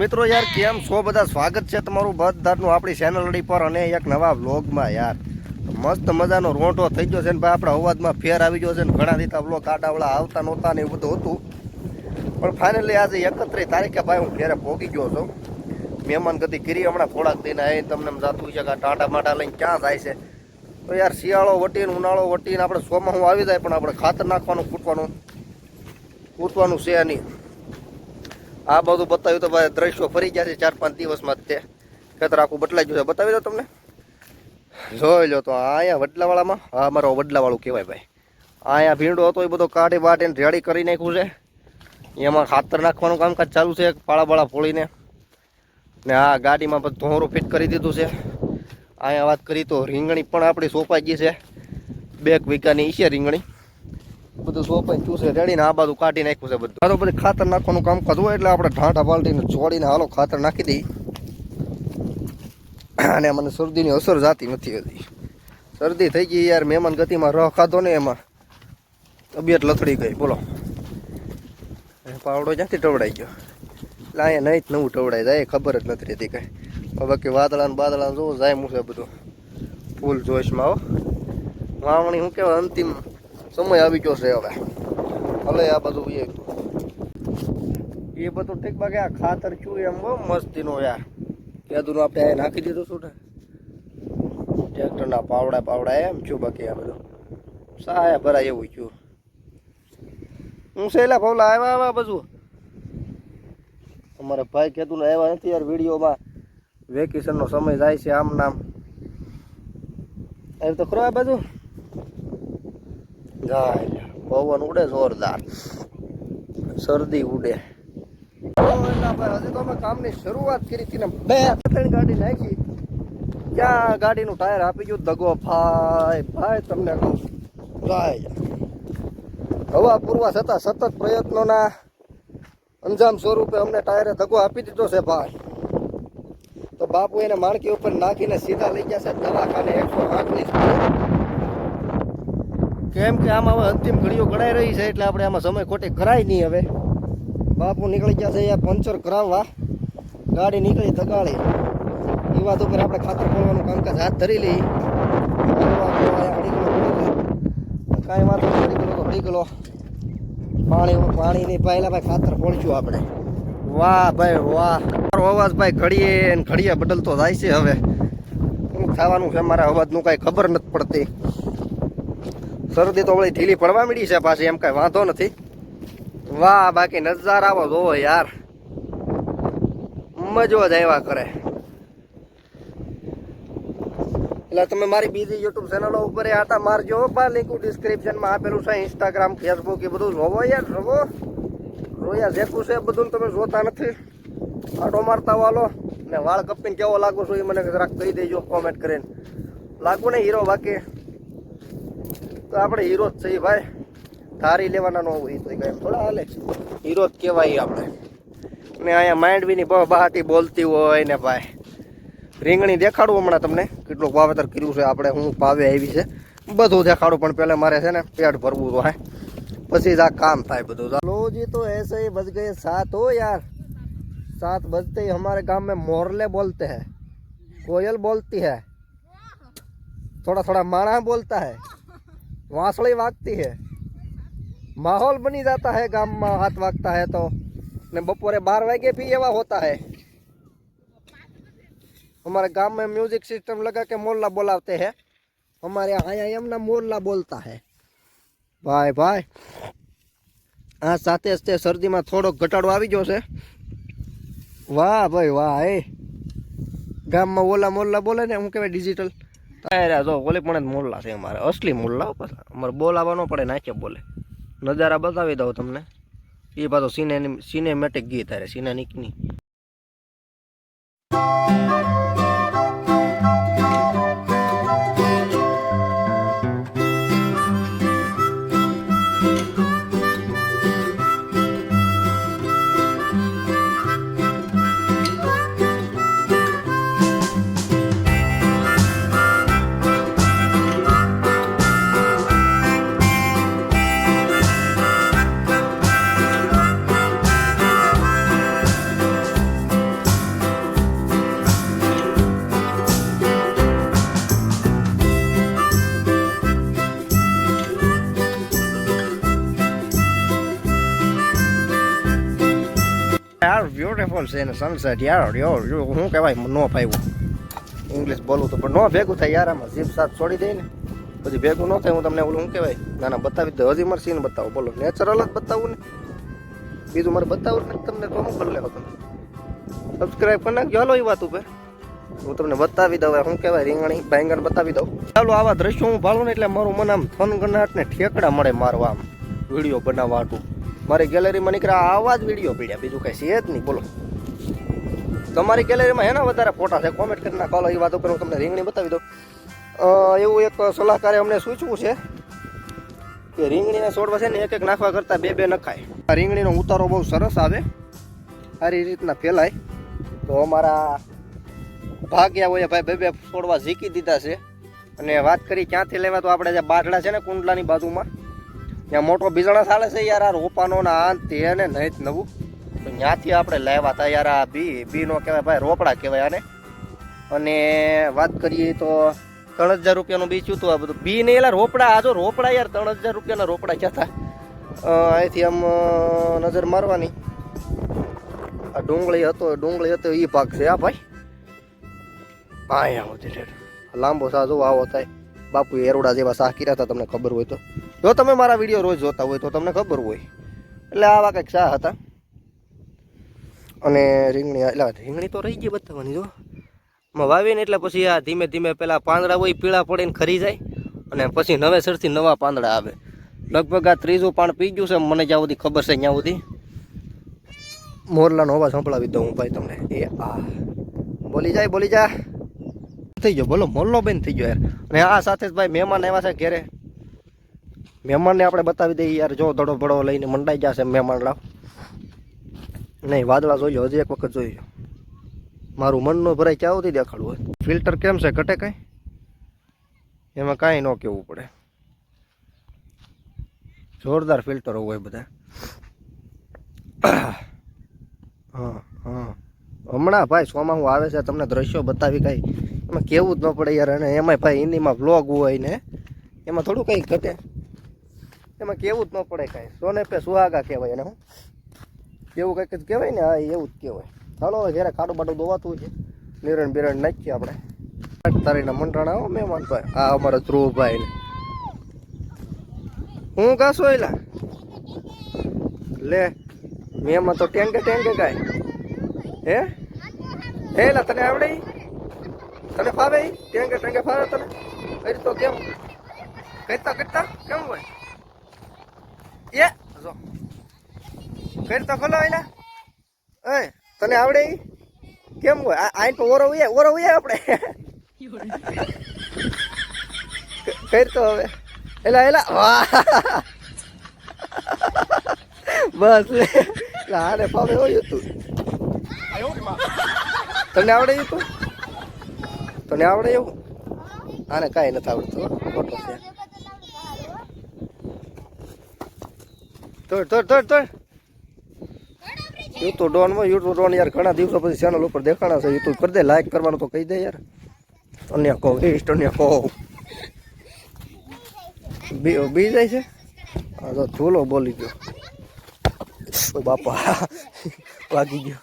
મિત્રો યાર, કેમ છો? બધા સ્વાગત છે તમારું બધાનું આપણી ચેનલ પર અને એક નવા વ્લોગમાં યાર. મસ્ત મજાનો રોંટો થઈ ગયો છે ને ભાઈ, આપણા અવાજમાં ફેર આવી ગયો છે ને ઘણા રીતે વ્લોગ આડાવડા આવતા નહોતા ને એવું બધું હતું. પણ ફાઇનલી આજે એકત્રીસ તારીખે ભાઈ હું ઘેરે પહોંચી ગયો છું. મહેમાન ગતિ કરી હમણાં થોડાક દિન આવીને તમને જાતું છે કે ટાટા માટા લઈને ક્યાં જાય છે. તો યાર, શિયાળો વટીને, ઉનાળો વટીને, આપણે સોમાં હું આવી જાય, પણ આપણે ખાતર નાખવાનું, કૂટવાનું. કૂટવાનું છે નહીં. આ બધું બતાવ્યું તો ભાઈ દ્રશ્યો ફરી ગયા છે, ચાર પાંચ દિવસમાં જ તે. ખેતર આખું બદલાઈ ગયું છે. બતાવી દો તમને. જોઈ લો તો અહીંયા વડલાવાળામાં હા મારો વડલાવાળું કહેવાય ભાઈ. અહીંયા ભીંડો હતો, એ બધો કાઢી વાટીને રેડી કરી નાખ્યું છે. એમાં ખાતર નાખવાનું કામકાજ ચાલુ છે પાળા બાળા ફોડીને. ને આ ગાડીમાં બધું ધોરું ફિટ કરી દીધું છે. અહીંયા વાત કરી તો રીંગણી પણ આપણી સોંપાઈ ગઈ છે. બે વીઘાની છે રીંગણી. બધું સોપાઈ ચૂસે, રેડીને આ બાજુ કાઢી નાખ્યું છે બધું. આ તો ખાતર નાખવાનું કામ કરવું એટલે આપણે ઢાંઢા બાલટીને છોડીને હાલો ખાતર નાખી દઈ અને મને શરદીની અસર જાતી નથી હતી શરદી થઈ ગઈ યાર, મહેમાન ગતિમાં રહ ખાધો ને એમાં. તબિયત લથડી ગઈ, બોલો. પાવડો ક્યાંથી ટવડાઈ ગયો? એટલે અહીંયા નહીં જ નવું ટવડાઈ જાય ખબર જ નથી રહેતી કઈ. બાકી વાદળાને બાદળાને બાદળા જોવું, જાય મૂકે બધું. ફૂલ જોશમાં આવો વાવણી હું કહેવાય? અંતિમ સમય આવી ગયો છે હવે. ભલે આ બધું એ એ બધું ઠીક બાકી આ ખાતર છું એમ બહુ મસ્તીનો યાર કેદું આપણે નાખી દીધું છું? ને ટ્રેક્ટરના પાવડા પાવડા એમ છું બાકી આ બધું. સાયા ભરાય એવું છું હું સહેલા ફવલા આવ્યા આવ્યા બધું? અમારા ભાઈ ને આવ્યા નથી યાર વિડીયોમાં. વેકેશનનો સમય જાય છે આમ નામ એમ તો ખરો આ બધું? જાય પવન ઉડે જોરદાર. શરદી ઉડે. હજી તો અમે કામની શરૂઆત કરી હતી ને ગાડી નાખી. ક્યાં ગાડીનું ટાયર આપી ગયું, દગો ભાઈ ભાઈ તમને કહું જાય હવા પૂરવા સતત પ્રયત્નોના અંજામ સ્વરૂપે અમને ટાયરે દગો આપી દીધો છે ભાઈ. તો બાપુ એને માણકી ઉપર નાખીને સીધા લઈ ગયા છે દવાખાને. એકસો આઠની કેમ કે આમાં હવે અંતિમ ઘડીઓ ગણાઈ રહી છે એટલે આપણે આમાં સમય ખોટે કરાય નહીં હવે. બાપુ નીકળી ગયા છે અહીંયા પંચર કરાવવા. ગાડી નીકળી તગાળી એ વાત ઉપર આપણે ખાતર ખોલવાનું કામકાજ હાથ ધરી લઈ કાંઈ વાંધો નહીં અડી ગયો તો અડી ગયો પાણી પાણીની પહેલાં ભાઈ, ખાતર ખોલશું આપણે. વાહ ભાઈ વાહ. મારો અવાજ ભાઈ ઘડીએ ને ઘડીએ બદલતો થાય છે હવે. શું થવાનું છે મારા અવાજનું કાંઈ ખબર નથી પડતી. શરદી તો વળી ઢીલી પડવા માંડી છે પાછી, એમ કાંઈ વાંધો નથી. વાહ, બાકી નજારા આવો જોવો યાર. મજો જ આવ્યા કરે. એટલે તમે મારી બીજી યુટ્યુબ ચેનલો ઉપર આટા મારજો બા. લિંક ડિસ્ક્રિપ્શનમાં આપેલું છે ઇન્સ્ટાગ્રામ ફેસબુક એ બધું જોવો યાર, જોવો. રોયા જેકું છે, બધું તમે જોતા નથી. આટો મારતા વાલો. ને વાળ કપીને કેવો લાગુ છું એ મને જરાક કહી દેજો કોમેન્ટ કરીને. લાગુ ને હીરો બાકી. તો આપણે હીરો જ છીએ ભાઈ ધારી લેવાના ન હોય તો કઈ થોડા હાલે હીરો જ કહેવાય આપણે ને અહીંયા માંડવીની બહુ બહાટી બોલતી હોય ને ભાઈ રીંગણી દેખાડું હમણાં તમને કેટલું વાવેતર કર્યું છે આપણે હું ભાવે આવી છે બધું દેખાડું પણ પહેલાં મારે છે ને પેટ ભરવું તો હે પછી જ આ કામ થાય બધું लो जी तो ऐसे ही बज गए सात हो यार सात बजते ही हमारे गांव में मोरले बोलते हैं कोयल बोलती है थोड़ा थोड़ा माणा बोलता है વાંસળી વાગતી है माहौल बनी जाता है गांव में हाथ वागता है तो ने बपोरे बारह वागे भी एवा होता है हमारे गांव में म्यूजिक सिस्टम लगा के मोहल्ला बोलाते हैं हमारे यहाँ एमना मोहल्ला बोलता है ભાઈ ભાઈ આ સાથે સાથે શરદીમાં થોડોક ઘટાડો આવી ગયો છે વાહ ભાઈ વાહ એ ગામમાં ઓલા મોલ્લા બોલે ને હું કહેવાય ડિજિટલ અરે જો, ઓલી પણ મોલ્લા છે અમારે. અસલી મોલ્લા અમારે બોલાવવાનો પડે નાચે બોલે. નજારા બતાવી દઉં તમને. એ પાછો સિને સિનેમેટિક ગીત અરે સિનેનિકની બ્યુટીફુલ છે ને સનસેટ યાર યો શું કહેવાય નો ફાવ્યું ઇંગ્લિશ બોલું તો, પણ નો ભેગું થાય યાર આમાં જીપ સાથ છોડી દે ને. પછી ભેગું ન થાય, હું તમને ઓલું શું કહેવાય ના ના બતાવી દઉં, હજી મારે સીન બતાવો. બોલો નેચરલ જ બતાવું ને. બીજું મારે બતાવું ને તમને હું કરી લેવો તમે. સબસ્ક્રાઈબ કરી નાખજો. હાલો એ વાત ઉપર. હું તમને બતાવી દઉં શું કહેવાય, રીંગણી બેંગણ બતાવી દઉં. ચાલો, આવા દ્રશ્યો હું ભાળું ને, એટલે મારું મન આમ થનગનાટ ને ઠેકડા મળે મારવા આમ. વીડિયો બનાવવા હાટું મારી ગેલેરીમાં નીકળ્યા આવા જ વીડિયો પીડ્યા. બીજું કઈ છે જ નહીં. બોલો. તમારી ગેલેરીમાં એના વધારે ફોટા છે? કોમેન્ટ કરી નાખો. એ વાત ઉપર હું તમને રીંગણી બતાવી દઉં. એવું એક સલાહકારે અમને સૂચવું છે કે રીંગણીના છોડવા છે ને એક એક નાખવા કરતાં બે બે નખાય. આ રીંગણીનો ઉતારો બહુ સરસ આવે. સારી રીતના ફેલાય. તો અમારા ભાગ્યા હોય ભાઈ બે બે છોડવા ઝીકી દીધા છે. અને વાત કરી ક્યાંથી લેવા, તો આપણે જે બાઢડા છે ને કુંડલાની બાજુમાં ત્યાં મોટો બીજણા ચાલે છે યાર, આ રોપાનો ને આ તે ને નહીં નવું. તો ત્યાંથી આપણે લાવ્યા હતા યાર આ બી બી નો કહેવાય ભાઈ, રોપડા કહેવાય આને. અને વાત કરીએ તો ત્રણ હજાર રૂપિયાનું બી ચૂતું આ બધું. બી ને એલા રોપડા, આ જો રોપડા યાર, ત્રણ હજાર રૂપિયાના રોપડા ક્યાં હતા અહીંથી આમ નજર મારવાની. આ ડુંગળી હતો ડુંગળી હતો એ ભાગ છે આ ભાઈ. અહીંયા આવો લાંબો સા જો આવો થાય. બાપુ એરોડા જેવા શાહ કર્યા હતા તમને ખબર હોય તો. જો તમે મારા વીડિયો રોજ જોતા હોય તો તમને ખબર હોય. એટલે આવા કંઈક શા હતા. અને રીંગણી, એટલે રીંગણી તો રહી ગઈ બતાવવાની, જો. માં વાવીને એટલે પછી આ ધીમે ધીમે પેલા પાંદડા હોય પીળા પડીને ખરી જાય અને પછી નવેસરથી નવા પાંદડા આવે. લગભગ આ ત્રીજું પાણ પી ગયું છે મને જ્યાં સુધી ખબર છે ત્યાં સુધી. મોરલાનો અવાજ સંભળાવી દઉં હું ભાઈ તમને. એ આ. બોલી જાય, બોલી જા. થઈ ગયો, બોલો, મોરલો બેન થઈ ગયો યાર. અને આ સાથે જ ભાઈ મહેમાન આવ્યા છે ઘેરે. મહેમાનને આપણે બતાવી દઈએ યાર, જો ધડો ભડો લઈને મંડાઈ જશે મહેમાન લાવ. નહીં, વાદળા જોઈજો હજી એક વખત જોઈજો મારું મન નો ભરાય ક્યાં સુધી દેખાડવું હોય? ફિલ્ટર કેમ છે? ઘટે કાંઈ? એમાં કાંઈ ન કહેવું પડે. જોરદાર ફિલ્ટરો હોય બધા. હા હા. હમણાં ભાઈ સોમાં હું આવે છે, તમને દ્રશ્યો બતાવી કાંઈ. એમાં કેવું જ ન પડે યાર, અને એમાંય ભાઈ, હિન્દીમાં વ્લોગ હોય ને, એમાં થોડું કંઈ ઘટે. એમાં કેવું જ ન પડે કાંઈ. સોને પે સુહાગા કહેવાય એને, હું. એવું કંઈક જ કહેવાય ને, હા, એવું જ કહેવાય. ચાલો ઘરે ખાડું બાડું દોવાતું છે. નિરણ બિરણ નાખીએ આપણે. તારીના મંડાણા આવો મહેમાન ભાઈ આ અમારા ધ્રુવભાઈ ને હું કાશો એલા? લે, મેમાં તો ટેંગે ટેંગે ગાય હે? એલા, તને આવડે તને ફાવે? ટેંગે ટેંગે ફાવે તને? કરી તો કેમ? કરતા કરતા કેમ હોય? એ, જો. ફેર તો ખોલો એના. એ તને આવડે? કેમ હોય? આઈ તો ઓરો ઉયે ઓરો ઉયે આપણે ફેર તો હવે. એલા એલા. વાહ બસ. એલા ફાવે હોય તું. તને આવડે તું? તને આવડે એવું? આને કાંઈ નથી આવડતું ખોટો છે. તોડ તોડ તોડ તોડ. યુટ્યુબ ડોનમાં યુટ્યુબ ડોન યાર, ઘણા દિવસો પછી ચેનલ ઉપર દેખાણા છે. યુટ્યુબ કરી દે લાઈક કરવાનું તો કહી દે યાર. અન્ય કહો ઇષ્ટ અન્ય કહો. બી જાય છે? હા તો ચૂલો બોલી ગયો. બાપા, વાગી ગયો.